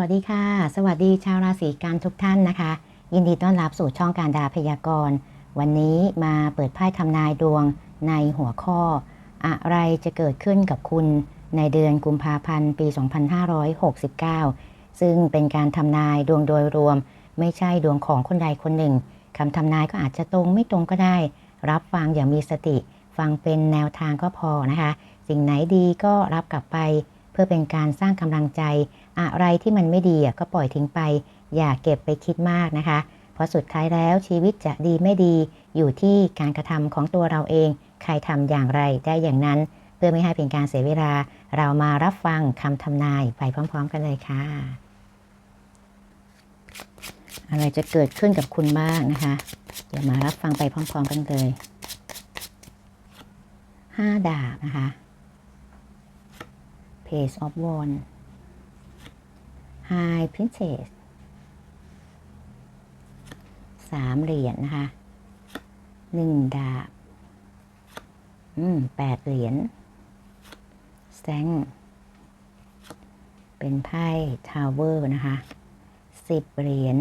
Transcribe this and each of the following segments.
วัสดีค่ะ สวัสดีชาวราศีกันทุกท่านนะคะ ยินดีต้อนรับสู่ช่องการดาพยากรณ์ วันนี้มาเปิดไพ่ทำนายดวงในหัวข้อ อะไรจะเกิดขึ้นกับคุณในเดือนกุมภาพันธ์ปี 2569 ซึ่งเป็นการทำนายดวงโดยรวม ไม่ใช่ดวงของคนใดคนหนึ่งคำทำนายก็อาจจะตรงไม่ตรงก็ได้ รับฟังอย่างมีสติ ฟังเป็นแนวทางก็พอนะคะ สิ่งไหนดีก็รับกลับไป พื่อเป็นการสร้างกำลังใจ อะไรที่มันไม่ดีก็ปล่อยทิ้งไป อย่าเก็บไปคิดมากนะคะ เพราะสุดท้ายแล้วชีวิตจะดีไม่ดี อยู่ที่การกระทำของตัวเราเอง ใครทำอย่างไรได้อย่างนั้น เพื่อไม่ให้เป็นการเสียเวลา เรามารับฟังคำทำนายไปพร้อม ๆ กันเลยค่ะ อะไรจะเกิดขึ้นกับคุณบ้างนะคะเดี๋ยวมารับฟังไปพร้อม ๆ กันเลยห้าดาบนะคะ Page of Wands High Princess สามเหรียญนะคะหนึ่งดาบ อืมแปดเหรียญแซงเป็นไพ่ทาวเวอร์นะคะสิบเหรียญ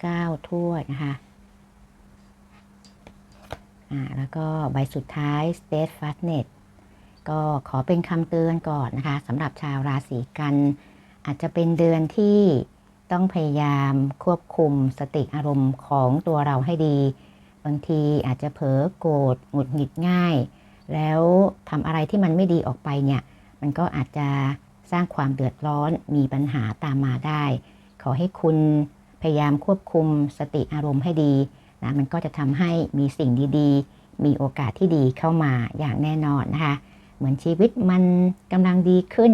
เก้าถ้วยนะคะอ่าแล้วก็ใบสุดท้าย steadfastness ก็ขอเป็นคำเตือนก่อนนะคะสำหรับชาวราศีกัน อาจจะเป็นเดือนที่ต้องพยายามควบคุมสติอารมณ์ของตัวเราให้ดี บางทีอาจจะเผลอโกรธหงุดหงิดง่าย แล้วทำอะไรที่มันไม่ดีออกไปเนี่ย มันก็อาจจะสร้างความเดือดร้อนมีปัญหาตามมาได้ ขอให้คุณพยายามควบคุมสติอารมณ์ให้ดีนะมันก็จะทำให้มีสิ่งดีๆ มีโอกาสที่ดีเข้ามาอย่างแน่นอนนะคะ เหมือนชีวิตมันกำลังดีขึ้น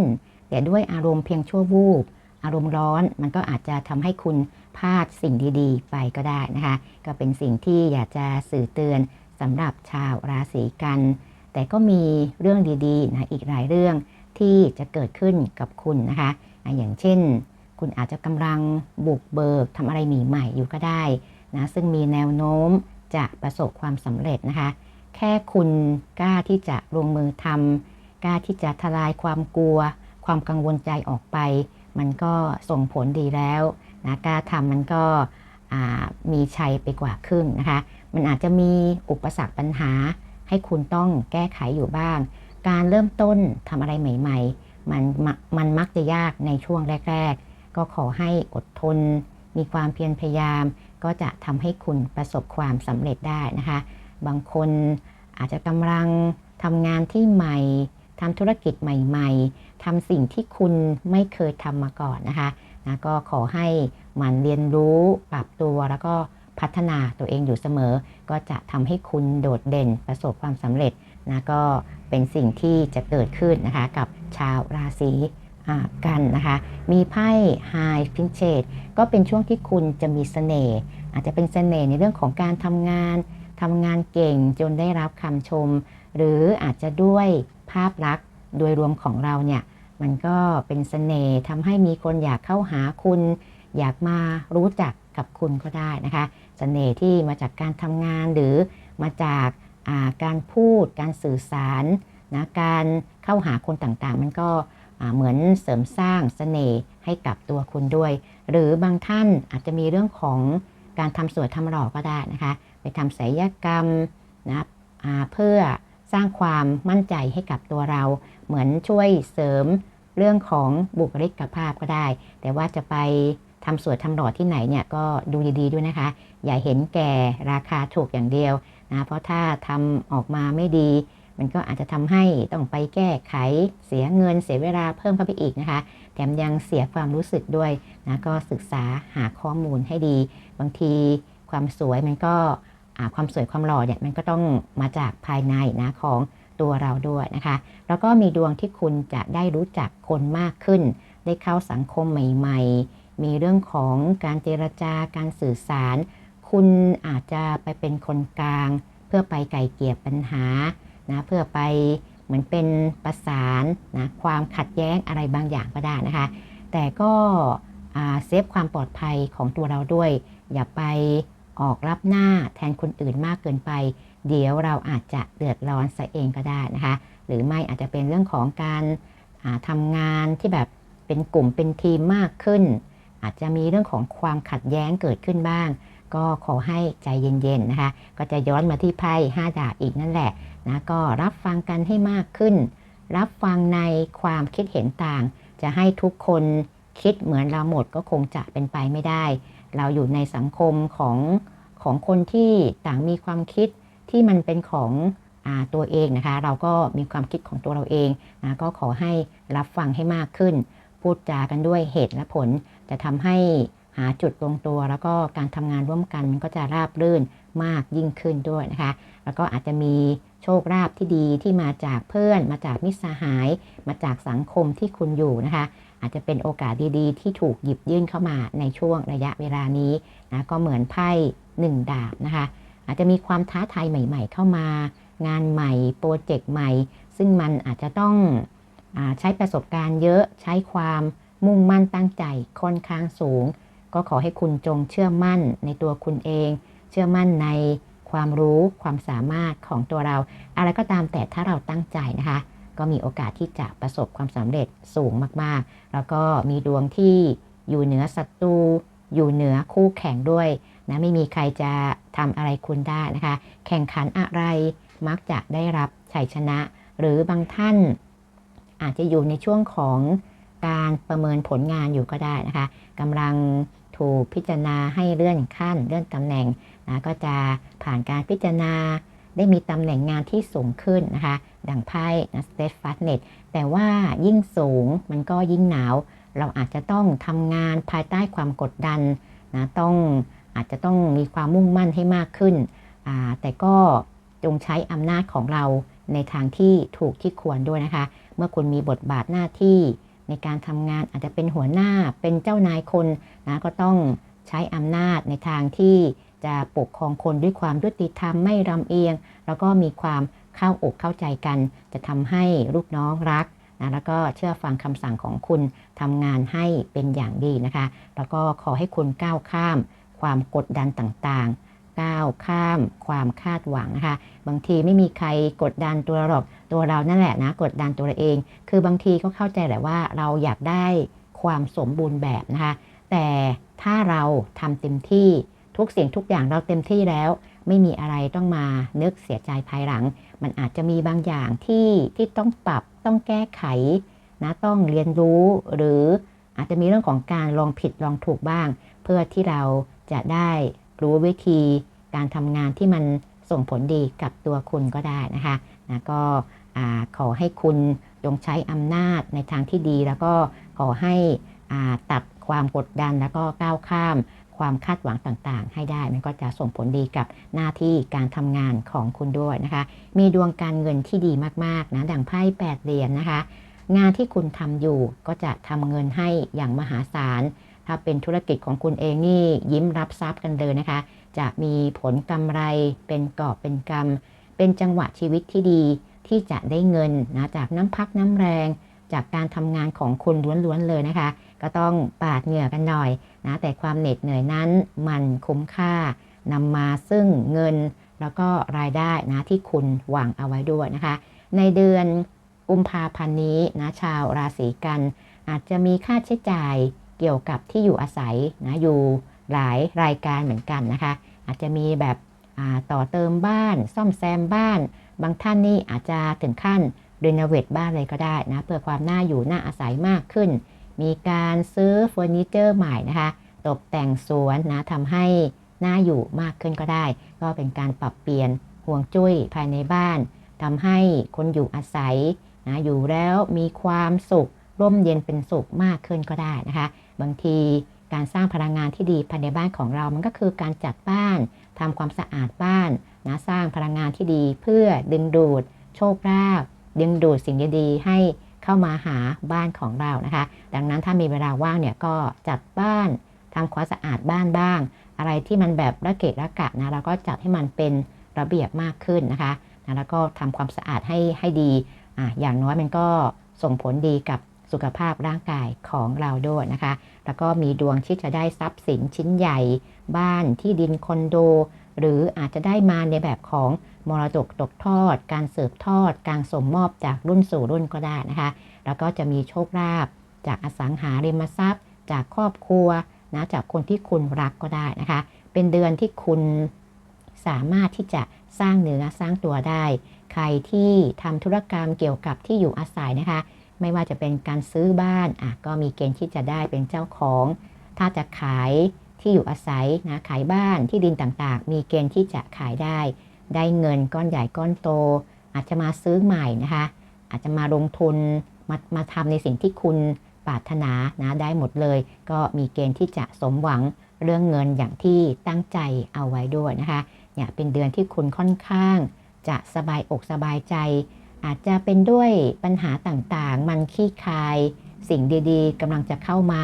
แต่ด้วยอารมณ์เพียงชั่ววูบ อารมณ์ร้อนมันก็อาจจะทำให้คุณพลาดสิ่งดีๆ ไปก็ได้นะคะ ก็เป็นสิ่งที่อยากจะสื่อเตือนสำหรับชาวราศีกัน แต่ก็มีเรื่องดีๆนะอีกหลายเรื่องที่จะเกิดขึ้นกับคุณนะคะนะอย่างเช่น คุณอาจจะกำลังบุกเบิกทำอะไรใหม่ๆอยู่ก็ได้นะซึ่งมีแนวโน้มจะประสบความสำเร็จนะคะ แค่คุณกล้าที่จะลงมือทำกล้าที่จะทลายความกลัว ความกังวลใจออกไป มันก็ส่งผลดีแล้วนะกล้าทำมันก็มีชัยไปกว่าครึ่งนะคะ มันอาจจะมีอุปสรรคปัญหา ให้คุณต้องแก้ไขอยู่บ้าง การเริ่มต้นทำอะไรใหม่ ๆ มันมันมักจะยากในช่วงแรก ๆ ก็ขอให้อดทน มีความเพียรพยายาม ก็จะทำให้คุณประสบความสำเร็จได้นะคะ บางคนอาจจะกำลังทำงานที่ใหม่ทำธุรกิจใหม่ๆทำสิ่งที่คุณไม่เคยทำมาก่อนนะคะนะก็ขอให้มันเรียนรู้ปรับตัวแล้วก็พัฒนาตัวเองอยู่เสมอ ก็จะทำให้คุณโดดเด่นประสบความสำเร็จนะก็เป็นสิ่งที่จะเกิดขึ้นนะคะกับชาวราศีกันนะคะ มีไพ่ High p r i n c e s s ก็เป็นช่วงที่คุณจะมีเสน่ห์อาจจะเป็นเสน่ห์ในเรื่องของการทำงาน ทำงานเก่งจนได้รับคำชม หรืออาจจะด้วยภาพลักษณ์โดยรวมของเราเนี่ยมันก็เป็นเสน่ห์ทำให้มีคนอยากเข้าหาคุณ อยากมารู้จักกับคุณก็ได้นะคะสเสน่ห์ที่มาจากการทำงานหรือมาจากาการพูด การสื่อสารนะการเข้าหาคนต่างๆ มันก็เหมือนเสริมสร้างสเสน่ห์ให้กับตัวคุณด้วย หรือบางท่านอาจจะมีเรื่องของการทำสวยทำหล่อก็ได้นะคะ ไปทำศัลยกรรมนะเพื่อสร้างความมั่นใจให้กับตัวเรา เหมือนช่วยเสริมเรื่องของบุคลิกภาพก็ได้ แต่ว่าจะไปทำสวยทำหล่อที่ไหนเนี่ยก็ดูดีๆด้วยนะคะ อย่าเห็นแก่ราคาถูกอย่างเดียวนะเพราะถ้าทำออกมาไม่ดี มันก็อาจจะทำให้ต้องไปแก้ไขเสียเงินเสียเวลาเพิ่มเข้าไปอีกนะคะ แถมยังเสียความรู้สึกด้วยนะก็ศึกษาหาข้อมูลให้ดี บางทีความสวยมันก็ ความสวยความหล่อเนี่ยมันก็ต้องมาจากภายในนะของตัวเราด้วยนะคะ แล้วก็มีดวงที่คุณจะได้รู้จักคนมากขึ้น ได้เข้าสังคมใหม่ ๆ มีเรื่องของการเจรจาการสื่อสาร คุณอาจจะไปเป็นคนกลาง เพื่อไปไก่เกี่ยปัญหานะเพื่อไปเหมือนเป็นประสานนะความขัดแย้งอะไรบางอย่างก็ได้นะคะ แต่ก็เซฟความปลอดภัยของตัวเราด้วย อย่าไป ออกรับหน้าแทนคนอื่นมากเกินไป เดี๋ยวเราอาจจะเดือดร้อนซะเองก็ได้นะคะ หรือไม่อาจจะเป็นเรื่องของการทำงานที่แบบเป็นกลุ่มเป็นทีมมากขึ้น อาจจะมีเรื่องของความขัดแย้งเกิดขึ้นบ้าง ก็ขอให้ใจเย็นๆนะคะ ก็จะย้อนมาที่ไพ่ห้าดาบอีกนั่นแหละนะก็รับฟังกันให้มากขึ้น รับฟังในความคิดเห็นต่าง จะให้ทุกคนคิดเหมือนเราหมดก็คงจะเป็นไปไม่ได้ เราอยู่ในสังคมของของคนที่ต่างมีความคิดที่มันเป็นของอตัวเองนะคะ เราก็มีความคิดของตัวเราเองนะก็ขอให้รับฟังให้มากขึ้น พูดจากันด้วยเหตุและผล จะทำให้หาจุดลงตัว แล้วก็การทำงานร่วมกันมันก็จะราบรื่นมากยิ่งขึ้นด้วยนะคะ แล้วก็อาจจะมี โชคลาภที่ดีที่มาจากเพื่อน มาจากมิตรสหาย มาจากสังคมที่คุณอยู่นะคะ อาจจะเป็นโอกาสดีๆ ที่ถูกหยิบยื่นเข้ามาในช่วงระยะเวลานี้นะก็เหมือนไพ่หนึ่งดาบนะคะ อาจจะมีความท้าทายใหม่ ๆ เข้ามา งานใหม่โปรเจกต์ใหม่ ซึ่งมันอาจจะต้องอใช้ประสบการณ์เยอะใช้ความมุ่งมั่นตั้งใจค่อนข้างสูง ก็ขอให้คุณจงเชื่อมั่นในตัวคุณเอง เชื่อมั่นใน ความรู้ความสามารถของตัวเรา อะไรก็ตามแต่ถ้าเราตั้งใจนะคะ ก็มีโอกาสที่จะประสบความสำเร็จสูงมากๆ แล้วก็มีดวงที่อยู่เหนือศัตรูอยู่เหนือคู่แข่งด้วยนะไม่มีใครจะทำอะไรคุณได้นะคะ แข่งขันอะไรมักจะได้รับชัยชนะ หรือบางท่านอาจจะอยู่ในช่วงของการประเมินผลงานอยู่ก็ได้นะคะกำลัง ถูกพิจารณาให้เลื่อนขั้นเลื่อนตำแหน่งนะก็จะผ่านการพิจารณาได้มีตำแหน่งงานที่สูงขึ้นนะคะ ดังไพ่นะสเตฟฟัสเน็ตแต่ว่ายิ่งสูงมันก็ยิ่งหนาว เราอาจจะต้องทำงานภายใต้ความกดดันนะต้องอาจจะต้องมีความมุ่งมั่นให้มากขึ้น แต่ก็จงใช้อำนาจของเราในทางที่ถูกที่ควรด้วยนะคะ เมื่อคุณมีบทบาทหน้าที่ ในการทำงานอาจจะเป็นหัวหน้าเป็นเจ้านายคนนะก็ต้องใช้อำนาจในทางที่จะปกครองคนด้วยความยุติธรรมไม่รำเอียง แล้วก็มีความเข้าอกเข้าใจกัน จะทำให้ลูกน้องรักนะแล้วก็เชื่อฟังคำสั่งของคุณทำงานให้เป็นอย่างดีนะคะ แล้วก็ขอให้คุณก้าวข้าม ความกดดันต่างๆ ก้าวข้ามความคาดหวังนะคะบางทีไม่มีใครกดดันตัวเราหรอกตัวเรานั่นแหละนะกดดันตัวเราเอง คือบางทีก็เข้าใจแหละว่าเราอยากได้ความสมบูรณ์แบบนะคะแต่ถ้าเราทำเต็มที่ทุกสิ่งทุกอย่างเราเต็มที่แล้ว ไม่มีอะไรต้องมานึกเสียใจภายหลัง มันอาจจะมีบางอย่างที่ที่ต้องปรับต้องแก้ไขนะต้องเรียนรู้หรืออาจจะมีเรื่องของการลองผิดลองถูกบ้าง เพื่อที่เราจะได้ รู้วิธีการทำงานที่มันส่งผลดีกับตัวคุณก็ได้นะคะนะก็ขอให้คุณจงใช้อำนาจในทางที่ดี แล้วก็ขอให้ตัดความกดดันแล้วก็ก้าวข้ามความคาดหวังต่างๆ ให้ได้ มันก็จะส่งผลดีกับหน้าที่การทำงานของคุณด้วยนะคะ มีดวงการเงินที่ดีมากๆนะดังไพ่แปดเหรียญนนะคะ งานที่คุณทำอยู่ก็จะทำเงินให้อย่างมหาศาล ถ้าเป็นธุรกิจของคุณเองนี่ยิ้มรับทรัพย์กันเลยนะคะ จะมีผลกำไรเป็นกอบเป็นกำเป็นจังหวะชีวิตที่ดีที่จะได้เงินนะจากน้ำพักน้ำแรง จากการทำงานของคุณล้วนๆเลยนะคะ ก็ต้องปาดเหงื่อกันหน่อยนะแต่ความเหน็ดเหนื่อยนั้นมันคุ้มค่านำมาซึ่งเงินแล้วก็รายได้นะที่คุณหวังเอาไว้ด้วยนะคะ ในเดือนกุมภาพันธ์นี้นะชาวราศีกัน อาจจะมีค่าใช้จ่าย เกี่ยวกับที่อยู่อาศัยนะอยู่หลายรายการเหมือนกันนะคะ อาจจะมีแบบต่อเติมบ้าน ซ่อมแซมบ้าน บางท่านนี่อาจจะถึงขั้นรีโนเวทบ้านเลยก็ได้นะเพื่อความน่าอยู่น่าอาศัยมากขึ้น มีการซื้อเฟอร์นิเจอร์ใหม่นะคะ ตกแต่งสวนนะทำให้น่าอยู่มากขึ้นก็ได้ ก็เป็นการปรับเปลี่ยนห่วงจุ้ยภายในบ้านทำให้คนอยู่อาศัยนะอยู่แล้วมีความสุขร่มเย็นเป็นสุขมากขึ้นก็ได้นะคะ บางทีการสร้างพลังงานที่ดีภายในบ้านของเรา มันก็คือการจัดบ้านทำความสะอาดบ้านนะสร้างพลังงานที่ดี เพื่อดึงดูด โชคลาภดึงดูดสิ่งดีๆให้เข้ามาหาบ้านของเรานะคะ ดังนั้นถ้ามีเวลาว่างเนี่ยก็จัดบ้านทำความสะอาดบ้านบ้าง อะไรที่มันแบบระเกะระกะนะเราก็จัดให้มันเป็นระเบียบมากขึ้นนะคะนะแล้วก็ทำความสะอาดให้ให้ดีอะอย่างน้อยมันก็ส่งผลดีกับ สุขภาพร่างกายของเราด้วยนะคะ แล้วก็มีดวงที่จะได้ทรัพย์สินชิ้นใหญ่ บ้านที่ดินคอนโด หรืออาจจะได้มาในแบบของมรดกตกทอด การเสิร์ฟทอด การสมมอบจากรุ่นสู่รุ่นก็ได้นะคะ แล้วก็จะมีโชคลาภจากอสังหาริมทรัพย์ จากครอบครัวนะจากคนที่คุณรักก็ได้นะคะ เป็นเดือนที่คุณสามารถที่จะสร้างเนื้อสร้างตัวได้ ใครที่ทำธุรกรรมเกี่ยวกับที่อยู่อาศัยนะคะ ไม่ว่าจะเป็นการซื้อบ้านอะก็มีเกณฑ์ที่จะได้เป็นเจ้าของ ถ้าจะขายที่อยู่อาศัยนะขายบ้านที่ดินต่างๆ มีเกณฑ์ที่จะขายได้ ได้เงินก้อนใหญ่ก้อนโต อาจจะมาซื้อใหม่นะคะ อาจจะมาลงทุนมามาทำในสิ่งที่คุณปรารถนานะได้หมดเลย ก็มีเกณฑ์ที่จะสมหวังเรื่องเงินอย่างที่ตั้งใจเอาไว้ด้วยนะคะเนี่ยเป็นเดือนที่คุณค่อนข้างจะสบายอกสบายใจ อาจจะเป็นด้วยปัญหาต่างๆ มันขี้คาย สิ่งดีๆกำลังจะเข้ามา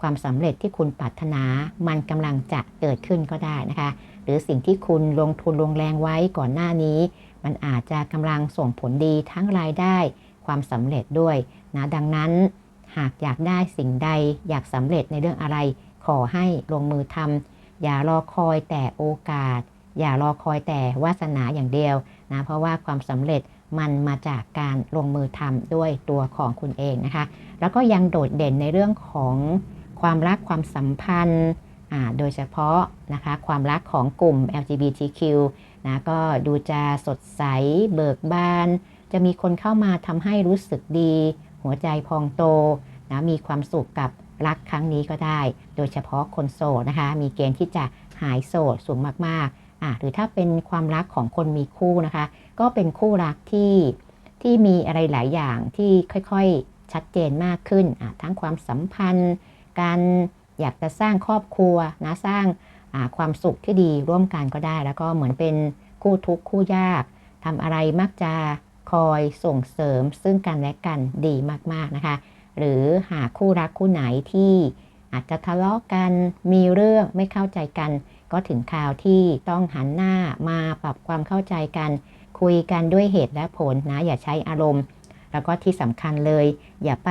ความสำเร็จที่คุณปรารถนา มันกำลังจะเกิดขึ้นก็ได้นะคะ หรือสิ่งที่คุณลงทุนลงแรงไว้ก่อนหน้านี้ มันอาจจะกำลังส่งผลดีทั้งรายได้ ความสำเร็จด้วยนะดังนั้น หากอยากได้สิ่งใดอยากสำเร็จในเรื่องอะไร ขอให้ลงมือทำอย่ารอคอยแต่โอกาส อย่ารอคอยแต่วาสนาอย่างเดียวนะเพราะว่าความสำเร็จ มันมาจากการลงมือทำด้วยตัวของคุณเองนะคะ แล้วก็ยังโดดเด่นในเรื่องของความรักความสัมพันธ์ โดยเฉพาะนะคะความรักของกลุ่ม LGBTQ นะก็ดูจะสดใสเบิกบาน จะมีคนเข้ามาทำให้รู้สึกดี หัวใจพองโตนะมีความสุขกับรักครั้งนี้ก็ได้ โดยเฉพาะคนโสดนะคะ มีเกณฑ์ที่จะหายโสดสูงมากๆ อะหรือถ้าเป็นความรักของคนมีคู่นะคะ ก็เป็นคู่รักที่ที่มีอะไรหลายอย่างที่ค่อยๆชัดเจนมากขึ้นอะทั้งความสัมพันธ์ การอยากจะสร้างครอบครัวนะสร้างความสุขที่ดีร่วมกันก็ได้ แล้วก็เหมือนเป็นคู่ทุกข์คู่ยากทำอะไรมักจะคอยส่งเสริมซึ่งกันและกันดีมากๆนะคะ หรือหาคู่รักคู่ไหนที่ อาจจะทะเลาะกัน มีเรื่องไม่เข้าใจกัน ก็ถึงคราวที่ต้องหันหน้ามาปรับความเข้าใจกัน คุยกันด้วยเหตุและผลนะ อย่าใช้อารมณ์ แล้วก็ที่สำคัญเลย อย่าไป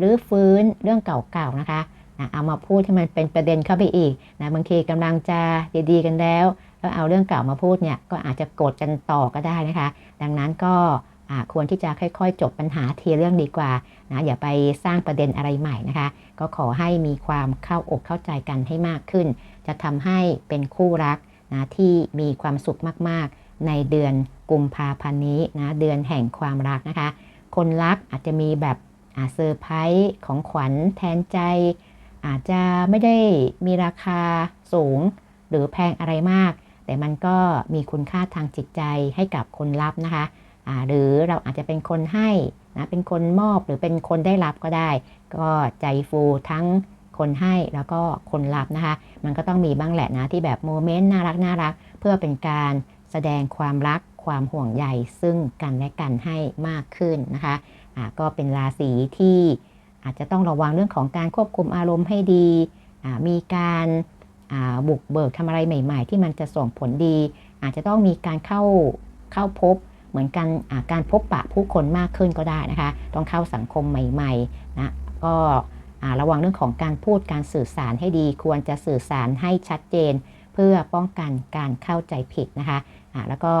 รื้อฟื้นเรื่องเก่าๆนะคะนะเอามาพูดให้มันเป็นประเด็นเข้าไปอีกนะบางทีกำลังจะดีๆกันแล้วแล้วเอาเรื่องเก่ามาพูดเนี่ยก็อาจจะโกรธกันต่อก็ได้นะคะ ดังนั้นก็ ควรที่จะค่อยๆ จบปัญหาทีเรื่องดีกว่านะอย่าไปสร้างประเด็นอะไรใหม่นะคะ ก็ขอให้มีความเข้าอกเข้าใจกันให้มากขึ้น จะทำให้เป็นคู่รักนะที่มีความสุขมากๆ ในเดือนกุมภาพันธ์นี้นะเดือนแห่งความรักนะคะ คนรักอาจจะมีแบบเซอร์ไพรส์ของขวัญแทนใจ อาจจะไม่ได้มีราคาสูงหรือแพงอะไรมาก แต่มันก็มีคุณค่าทางจิตใจให้กับคนรับนะคะ หรือเราอาจจะเป็นคนให้นะเป็นคนมอบหรือเป็นคนได้รับก็ได้ ก็ใจฟูทั้งคนให้แล้วก็คนรับนะคะ มันก็ต้องมีบ้างแหละนะที่แบบโมเมนต์น่ารักน่ารักเพื่อเป็นการแสดงความรักความห่วงใยซึ่งกันและกันให้มากขึ้นนะคะอ่าก็เป็นราศีที่อาจจะต้องระวังเรื่องของการควบคุมอารมณ์ให้ดีอ่ามีการอ่าบุกเบิกทำอะไรใหม่ ๆ ที่มันจะส่งผลดี อาจจะต้องมีการเข้าเข้าพบ เหมือนกันการพบปะผู้คนมากขึ้นก็ได้นะคะ ต้องเข้าสังคมใหม่ๆนะก็ระวังเรื่องของการพูดการสื่อสารให้ดี ควรจะสื่อสารให้ชัดเจน เพื่อป้องกันการเข้าใจผิดนะคะอ่าแล้วก็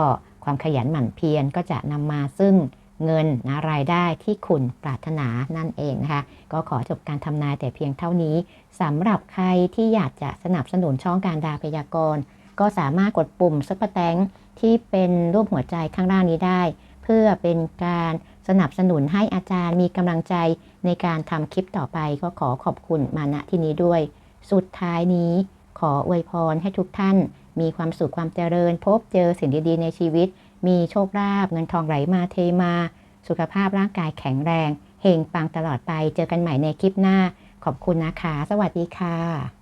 ความขยันหมั่นเพียรก็จะนำมาซึ่งเงินนะรายได้ที่คุณปรารถนานั่นเองนะคะ ก็ขอจบการทำนายแต่เพียงเท่านี้สำหรับใครที่อยากจะสนับสนุนช่องการดาพยากรณ์ ก็สามารถกดปุ่มซุปเปอร์แตง ที่เป็นรูปหัวใจข้างล่างนี้ได้ เพื่อเป็นการสนับสนุนให้อาจารย์มีกำลังใจในการทำคลิปต่อไปก็ขอขอบคุณมาณที่นี้ด้วย สุดท้ายนี้ขออวยพรให้ทุกท่าน มีความสุขความเจริญ พบเจอสิ่งดีๆในชีวิต มีโชคลาภเงินทองไหลมาเทมา สุขภาพร่างกายแข็งแรงเฮงปังตลอดไปเจอกันใหม่ในคลิปหน้า ขอบคุณนะคะ สวัสดีค่ะ